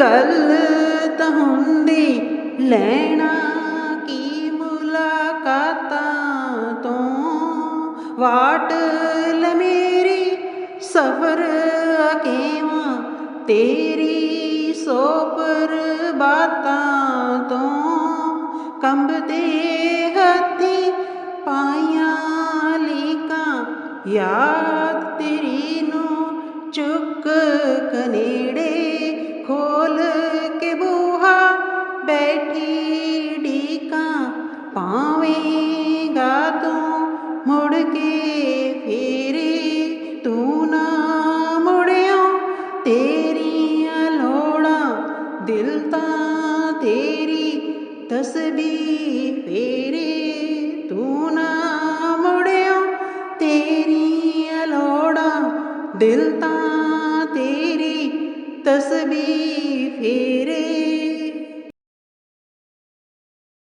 गल हुंदी लैना की मुलाकात तो। वाट ल मेरी सफ़र तेरी सोपर बात तो। कंबते हाथी पाया याद तेरी नु चुक कनेड़। डीका पावेगा तो मुड़ के फिरे तू ना मुड़ियो। तेरी अलोड़ा दिलता तेरी तस्बी फेरे तू ना मुड़ियो। तेरी अलोड़ा दिलता तेरी तस्बी